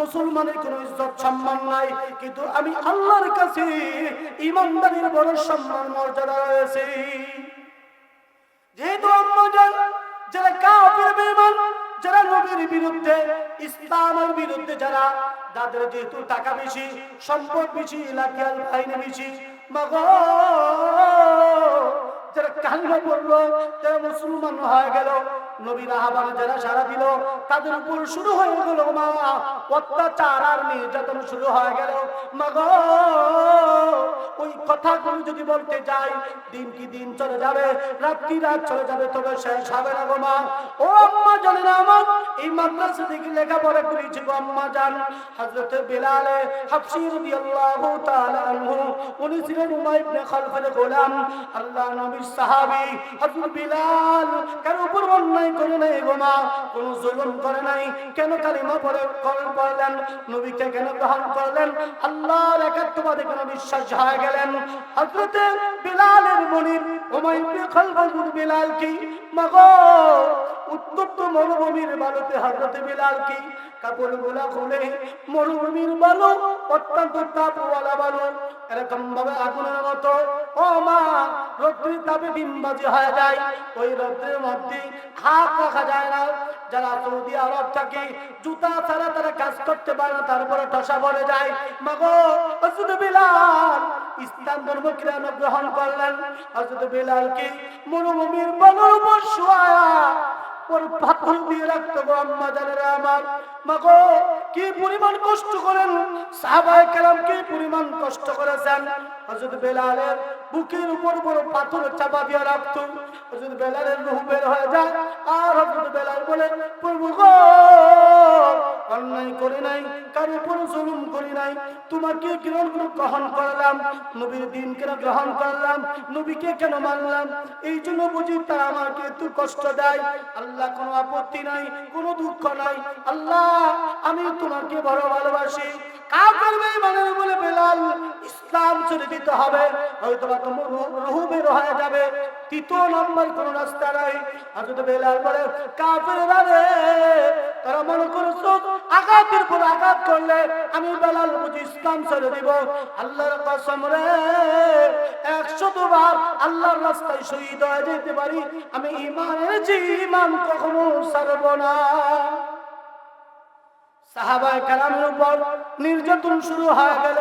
মুসলমানের কোনো ইজ্জত, সম্মান নাই। কিন্তু আমি আল্লাহর কাছে ইমানদারির বড় সম্মান, মর্যাদা রয়েছে। যেহেতু আম্মাজান, যারা কাফির, বেঈমান, যারা নবীর বিরুদ্ধে, ইসলামের বিরুদ্ধে যারা যাদের যেহেতু টাকা বেশি, সম্পদ বেশি, লাঠিয়াল বাহিনী বেশি, মাগো, যারা কান্না পড়ল যারা মুসলমান হয়ে গেল। নবীর আহ্বান যারা সারা দিল, তাদের উপর শুরু হয়ে গেল মা। অত্যাচার আর নির্যাতন শুরু হয়ে গেল। মাগো, ওই কথাগুলো যদি বলতে যাই, দিন কি দিন চলে যাবে, রাত কি রাত চলে যাবে, তবে শেষ হবে না গো মা। ও আম্মা জানেন আমার এই মাদ্রাসা থেকে লেখাপড়া করেছি গো আম্মা জান। হযরত বিলাল হাফসি রাদিয়াল্লাহু তাআলা আনহু, উনি ছিলেন উমাই ইবনে খালফের গোলাম। আল্লাহ নবীর সাহাবী, হযরত বিলাল, কার উপর অন্যায় করে নাই গো কোন জুলুম করে নাই। কেন কালিমা পড়ে পড়লেন নবীকে কেন গ্রহণ করলেন? আল্লাহর একাত্মবাদে কেন বিশ্বাস হয়ে গেলেন? হযরত বিলালের মনির উমাই ইবনে খালফের বিলাল কি? মাগো, উত্তপ্ত মরুভূমির বালুতে হজরত বিলাল কি? কাপড়গুলা খুলে মরুভূমির বালু, অত্যন্ত তাপওয়ালা বালু এরকম ভাবে আগুনের মতো। ও মা রৌদ্রের তাপে ডিমবাজি হয়ে যায়। ওই রৌদ্রের মধ্যে হাত রাখা যায় না। যারা সৌদি আরব থাকে, জুতা ছাড়া তারা কাজ করতে পারে না, তারপরে ঠসা পড়ে যায়। মাগো হজরত বিলাল ইসলাম ধর্ম কিরানো গ্রহণ করলেন। হজরত বিলাল কি মরুভূমির বালুর উপর শোয়া পাথর দিয়ে রাখতো গো আম্মা আমার কি পরিমাণ কষ্ট করেন? কি পরিমাণ কষ্ট করেছেন? বেলালের বুকের উপর বড় পাথর চাপা দিয়ে রাখতো। হযরত বেলালের বের হয়ে যায়। আর বেলাল বলে, প্রভু গো, অন্যায় করি নাই, কার উপর জুলুম করি নাই। তোমাকে কেন গ্রহণ করলাম? নবীর দিন কেন গ্রহণ করলাম? নবীকে কেন মানলাম? এই জন্য বুঝি তারা আমাকে একটু কষ্ট দেয়। আল্লাহ কোনো আপত্তি নাই, কোনো দুঃখ নাই। আল্লাহ আমি তোমাকে বড় ভালোবাসি হবে। তোমার যাবে। নম্বর নাই। মনে আঘাতের আঘাত করলে আমি বেলাল বুঝি ইসলাম ছেড়ে দিব। আল্লাহর কসম রে, একশত বার আল্লাহর রাস্তায় শহীদ হয়ে যেতে পারি। আমি ইমানের যে ইমান কখনো ছাড়ব না। কালামের উপর নির্যাতন শুরু হয়ে গেল।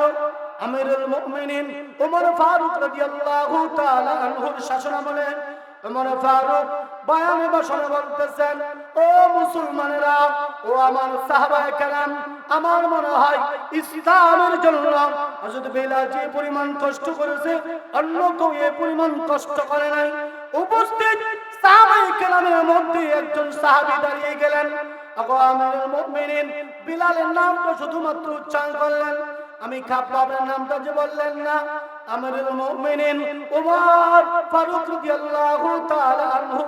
বলতেছেন, ও মুসলমানেরা, ও আমার আমার মনে হয় ইসলামের জন্য যে পরিমাণ কষ্ট করেছে, অন্য কেউ এ পরিমাণ কষ্ট করে নাই। উপস্থিত সাহাবায়ে কেরামের মধ্যে একজন সাহাবী দাঁড়িয়ে গেলেন। বিলালের নামটা শুধুমাত্র উচ্চারণ করলেন। আমি খাব্বাবের নামটা যে বললেন না আমিরুল মুমিনিন ওমর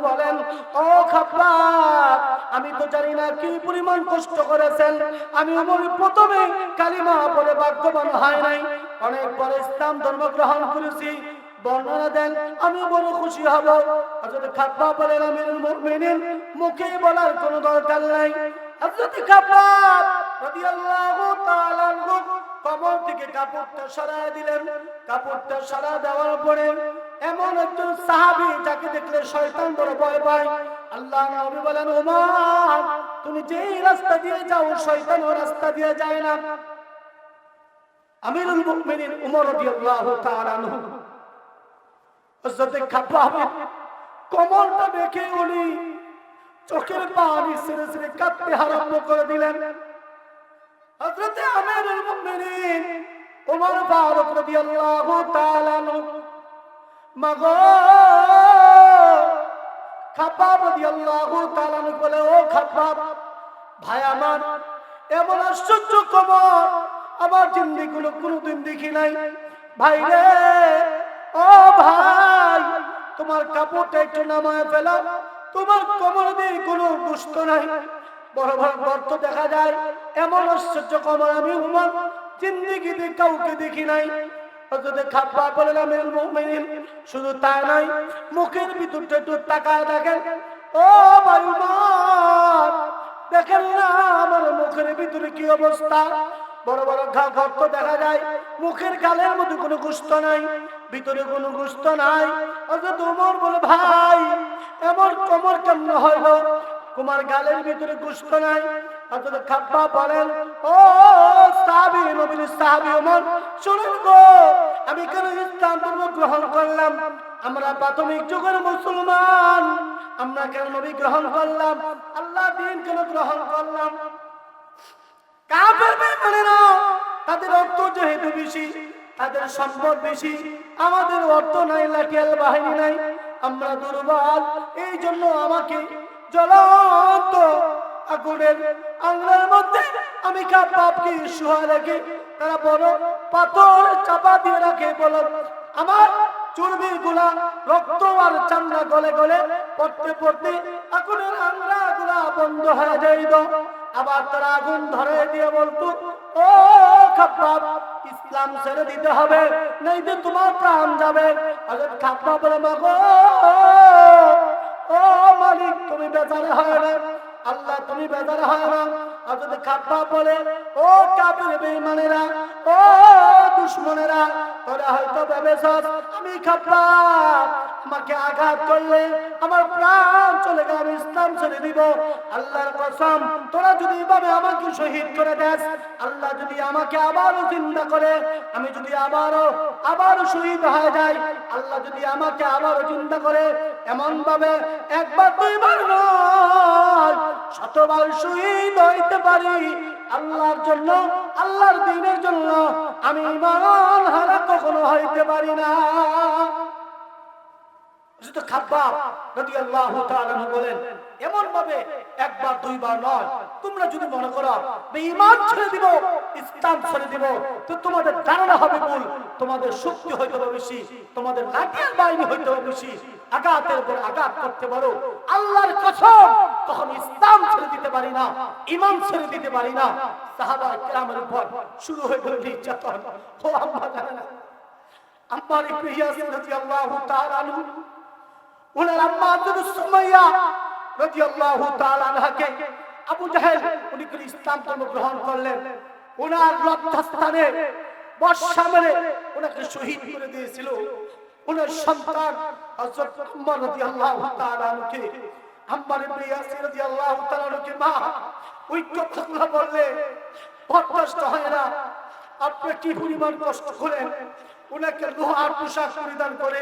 বলেন, ও খাব্বাব আমি তো জানি না কি পরিমাণ কষ্ট করেছেন। আমি ওমর প্রথমে কালিমা পড়ে ভাগ্যবান হয় নাই। অনেক পরে ইসলাম ধর্ম গ্রহণ করেছি। বর্ণনা দেন, আমি বড় খুশি হব। হযরত খাব্বাব বলেন, আমিরুল মুমিনিন, মুখে বলার কোনো দরকার নাই। হযরত খাব্বাব রাদিয়াল্লাহু তাআলা কবর থেকে কাপড়টা সরায় দিলেন। কাপড়টা সরা দেওয়ার পরে এমন একজন সাহাবী যাকে দেখলে শয়তান বড় ভয় পায়। আল্লাহ নবী বলেন, ওমর, তুমি যেই রাস্তা দিয়ে যাও, শয়তান ও রাস্তা দিয়ে যায় না। আমিরুল মুমিনিন, উমর রাদিয়াল্লাহু তাআলা আনহু হযরত খাব্বাব কমরটা দেখে উনি চোখের পানি ছেড়ে ছেড়ে কাঁদতে আরম্ভ করে দিলেন। হযরত আমিরুল মুমিনিন ওমর ফারুক রাদিয়াল্লাহু তাআলা মাগো খাব্বাব রাদিয়াল্লাহু তাআলা বলে, ও খাব্বাব ভাই আমার, এমন আশ্চর্য কবর আমার জিন্দিগুলো কোনোদিন দেখি নাই। ভাই রে, ও ভাই তোমার কাপড়টা একটু নামায় ফেলা। তোমার কবর দিয়ে কোনো দুষ্ট নাই। বড় বড় গর্ত দেখা যায়। এমন আশ্চর্য কবর আমি উমর জিন্দিগিতে কাউকে দেখি নাই। শুধু তাই নাই মুখের ভিতরটা একটু তাকায় দেখেন। ও উমর দেখেন না আমার মুখের ভিতরে কি অবস্থা? বড় বড় ঘা গর্ত দেখা যায়। মুখের গালের মধ্যে কোনো গুস্ত নাই, ভিতরে কোনো গুস্ত নাই। অথচ তোমার বলে, ভাই, এমন কমর তোমার গালের ভিতরে গুস্ত নাই? অথচ খাপ্পা বলেন, ও সাহাবি, নবীর সাহাবি ওমর, শুনুন গো, আমি কেন ইসলাম ধর্ম গ্রহণ করলাম? আমরা প্রাথমিক যুগের মুসলমান, আমরা কেন নবী গ্রহণ করলাম? আল্লাহ দিন কেন গ্রহণ করলাম? কাফের বেঈমানেরা তাদের অর্থ যেহেতু বেশি তাদের সম্পদ বেশি, আমাদের অর্থ নাই, লাঠিয়াল বাহিনী নাই। আমরা দুর্বল এই জন্য আমাকে জ্বলন্ত আগুনের আংলার মধ্যে আমি কাপাপকে শুয়া রেখে, তারা পাথর চাপা দিয়ে রাখে, বলো, আমার চর্বি গুলা, রক্ত আর চামড়া গলে গলে পড়তে পড়তে আগুনের আংরা গুলা বন্ধ হয়ে যাইত আবার তারা আগুন ধরে দিয়ে বলতো, ও খাপ্পাব, ইসলাম ছেড়ে দিতে হবে, নেই তো তোমার প্রাণ যাবে। আগে খাপ্পা বলে, মাগো, ও মালিক, তুমি বেচারে হয় না, আল্লাহ তুমি বেজার হয় না। আর যদি খাপ্পা বলে, ও কাবির বেঈমানেরা, ও দুশ্মনেরা, তোরা হয়তো ভেবেছস, আমি খাপ্পা আমাকে আঘাত করলে আমার প্রাণ চলে গেলে ইসলাম ছেড়ে দিব। আল্লাহর কসম, তোরা যদি এভাবে আমাকে শহীদ করে দেস, আল্লাহ যদি আমাকে আবারও চিন্তা করে, আমি যদি আবারও আবারও শহীদ হয়ে যাই, আল্লাহ যদি আমাকে আবারও চিন্তা করে এমন ভাবে একবার, দুইবার নয়, শতবার শহীদ হইতে পারি। আল্লাহর জন্য, আল্লাহর দিনের জন্য আমি ইমান হারা কখনো হইতে পারি না। শুধু খাব্বাব রাদিয়াল্লাহু তাআলা বলেন, এমন ভাবে একবার, দুইবার নয়। তোমরা যদি মনে করো বেঈমান ছেড়ে দিব, ইসলাম ছেড়ে দিব, তো তোমাদের ধারণা হবে ভুল। তোমাদের শক্তি হইতে হবে বেশি, তোমাদের লাঠিয়াল বাহিনী হইতে হবে বেশি। আঘাতের উপর আঘাত করতে পারো। আল্লাহর কসম তখন ইসলাম ছেড়ে দিতে পারি না ইমান ছেড়ে দিতে পারি না। সাহাবা কেরামের উপর শুরু হয়ে গেল নির্যাতন। ও আম্মা জানে না আম্মার ইয়াসিন রাদিয়াল্লাহু তাআলা আনহু ওনার আম্মা আব্দুল সুমাইয়া রাদিয়াল্লাহু তাআলা আনহাকে আবু জাহেল, উনি করে ইসলাম ধর্ম গ্রহণ করলেন। ওনার লজ্জাস্থানে বর্ষা মেরে ওনাকে শহীদ করে দিয়েছিল। ওনার সন্তান হযরত উমর রাদিয়াল্লাহু তাআলা আনহুকে, আম্মার ইবনে ইয়াসির রাদিয়াল্লাহু তাআলা আনহুকে, মা, ওই কথাগুলো বললে বরদাস্ত হয় না। আপনি কি পরিমাণ কষ্ট করেন? ওনাকে লোহার পোশাক পরিধান করে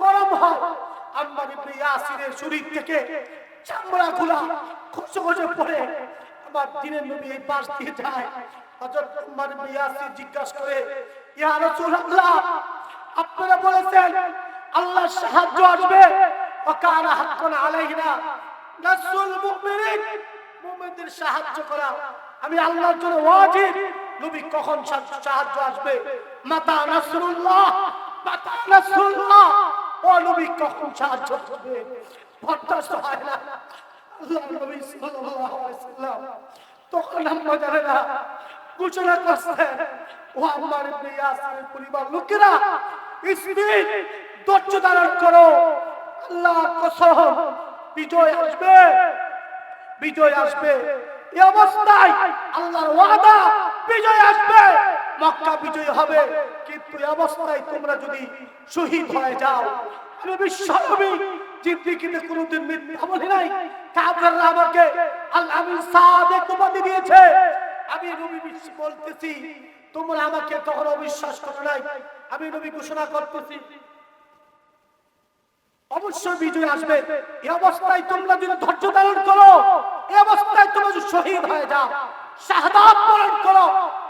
গরম হয়। আম্মার ইবনে ইয়াসিরের শরীর থেকে চামড়া গুলা খসে খসে পড়ে। আমার দিনের নবী এই পাশ দিয়ে যায়। হযরত আম্মার ইবনে ইয়াসির জিজ্ঞাসা করে, ইয়া রাসূলুল্লাহ, আপনারা বলেছেন আল্লাহর সাহায্য আসবে? ওয়াকানা হাক্কান আলাইহিনা নাসরুল মুমিনিন, মুমিনদের সাহায্য করা। আমি আল্লাহর জন্য ওয়াজিব। নবী কখন সাহায্য আসবে? মাতা নাসরুল্লাহ মাতা নাসরুল্লাহ। ও নবী কখন সাহায্য আসবে বরদাস্ত হয় না। বিজয় আসবে। বিজয় অবস্থায় আল্লাহর ওয়াদা বিজয় আসবে। মক্কা বিজয় হবে। কিন্তু অবস্থায় তোমরা যদি শহীদ হয়ে যাও ঘোষণা করতেছি বিজয় আসবে। অবস্থায় তোমরা যদি ধৈর্য ধারণ করো, এই অবস্থায় তোমরা যদি শহীদ হয়ে যাও, শাহাদাত করো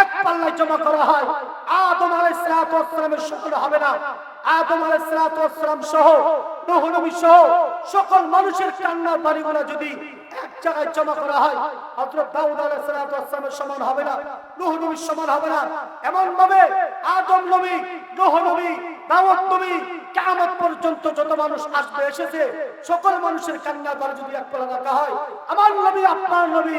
এক পাল্লায় জমা করা হয়। আদম আলাইহিস সালাতু ওয়াস সালামের সকল হবে না। আদম আলাইহিস সালাতু ওয়াস সালাম সহ সহ, সকল মানুষের কান্নার পানিগুলো যদি এক জায়গায় জমা করা হয়, হযরত দাউদ সমান হবে না, নূহ নবীর সমান হবে না। এমন ভাবে আদম নবী, নূহ নবী, দাউদ নবী, কিয়ামত পর্যন্ত যত মানুষ আসবে, এসেছে, সকল মানুষের কান্নার পানি যদি এক পাল্লা রাখা হয়, আমার নবী, আপনার নবী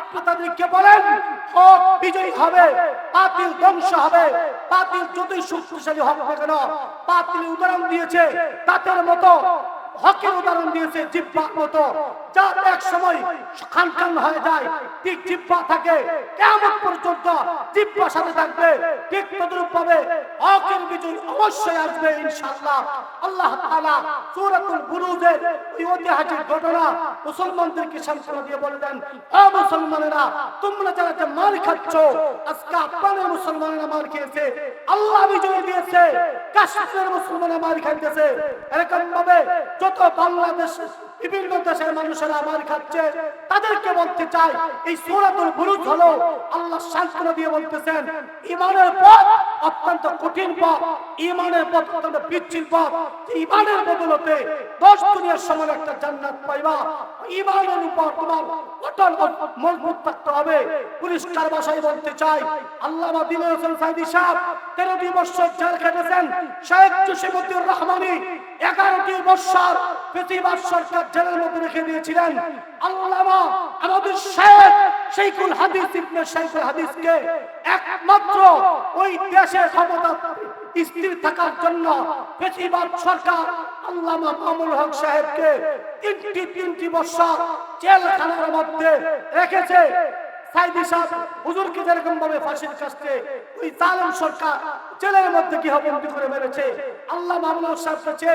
আপনি তাদেরকে বলেন, হক বিজয়ী হবে, বাতিল ধ্বংস হবে। বাতিল যতই শক্তিশালী হবে না কেন উদাহরণ দিয়েছে তাদের মতো, হকের উদাহরণ দিয়েছে, জিব্বার মতো। যা এক সময় খান খান হয়ে যায়, ঠিক জিব্বা থাকে কেমন পর্যন্ত জিব্বা সাথে থাকবে, ঠিক বিজয় অবশ্যই আসবে ইনশাআল্লাহ। আল্লাহ তাআলা সূরাতুল বুরুজের এই ঐতিহাসিক ঘটনা দিয়ে ও মুসলমানেরা, তোমরা যারা যে খাচ্ছ, আজকে আপনাদের খেয়েছে, আল্লাহ বিজয় দিয়েছে, কাশ্মীরের মুসলমানেরা খাইতেছে। এরকম ভাবে যত বাংলাদেশ, বিভিন্ন দেশের মানুষেরা মার খাচ্ছে, তাদেরকে বলতে চাই, এই সূরাতুল বুরুজ হলো আল্লাহ সান্ত্বনা দিয়ে বলতেছেন, ইমানের পথ অত্যন্ত কঠিন পথ, ইমানের পথ অত্যন্ত পিচ্ছিল পথ, ইমানের বদলতে দশ দুনিয়ার সমান একটা জান্নাত পাইবা। ইমানের উপর তোমার অটল মজবুত থাকতে হবে। পরিষ্কার ভাষায় বলতে চাই, আল্লামা দিলের হোসেন সাইদি সাহেব তেরোটি বছর জেল খেটেছেন, শেখ জসিমুদ্দিন রহমানি এগারোটি বছর পৃথিবীর সরকার জেলের মধ্যে রেখে দিয়েছিলেন। আল্লামা আমাদের শেখ শেখুল হাদিস ইবনে শেখুল হাদিসকে একমাত্র ওই দেশের ক্ষমতা স্থির থাকার জন্য পৃথিবীর সরকার আল্লামা মামুল হক সাহেবকে তিনটি তিনটি বছর জেলখানার মধ্যে রেখেছে। সাইদি সাহেব, হুজুরকে যেরকম ভাবে ফাঁসির কাছে ওই জালেম সরকার জেলের মধ্যে কি হবে করে মেরেছে। আল্লাহ মামুল সাহেব